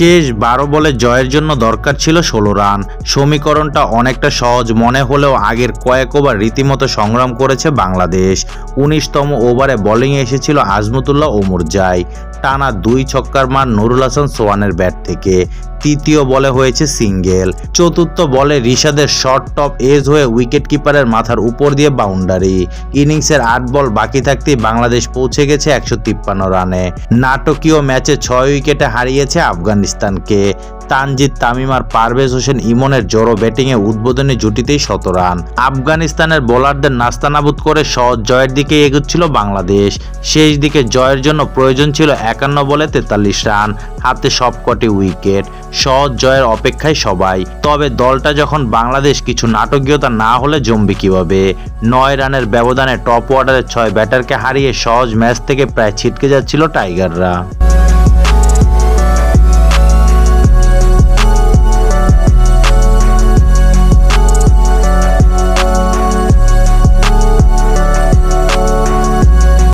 শেষ বারো বলে জয়ের জন্য দরকার ছিল ষোলো রান। সমীকরণটা অনেকটা সহজ মনে হলেও আগের কয়েক ওভার রীতিমতো সংগ্রাম করেছে বাংলাদেশ। উনিশতম ওভারে বোলিংয়ে এসেছিল আজমতুল্লাহ ওমরজাই টানা দুই ছক্কার মার নুরুল হাসান সোয়ানের ব্যাট থেকে। তৃতীয় বলে হয়েছে সিঙ্গেল। চতুর্থ বলে রিশাদের শর্ট টপ এজ হয়ে উইকেট কিপারের মাথার উপর দিয়ে বাউন্ডারি। ইনিংসের আট বল বাকি থাকতেই বাংলাদেশ পৌঁছে গেছে একশো তিপ্পান্ন রানে। নাটকীয় ম্যাচে ছয় উইকেটে হারিয়েছে আফগানিস্তানকে। তানজিদ তামিম আর পারভেজ হোসেন ইমনের জোরো ব্যাটিংয়ে উদ্বোধনী জুটিতেই শত রান। আফগানিস্তানের বোলারদের নাস্তানাবুদ করে সহজ জয়ের দিকে এগোচ্ছিল বাংলাদেশ। শেষ দিকে জয়ের জন্য প্রয়োজন ছিল একান্ন বলে তেতাল্লিশ রান। হাতে সবকটি উইকেট, সহজ জয়ের অপেক্ষায় সবাই। তবে দলটা যখন বাংলাদেশ কিছু নাটকীয়তা না হলে জমবে কীভাবে? নয় রানের ব্যবধানে টপ অর্ডারের ছয় ব্যাটারকে হারিয়ে সহজ ম্যাচ থেকে প্রায় ছিটকে যাচ্ছিল টাইগাররা।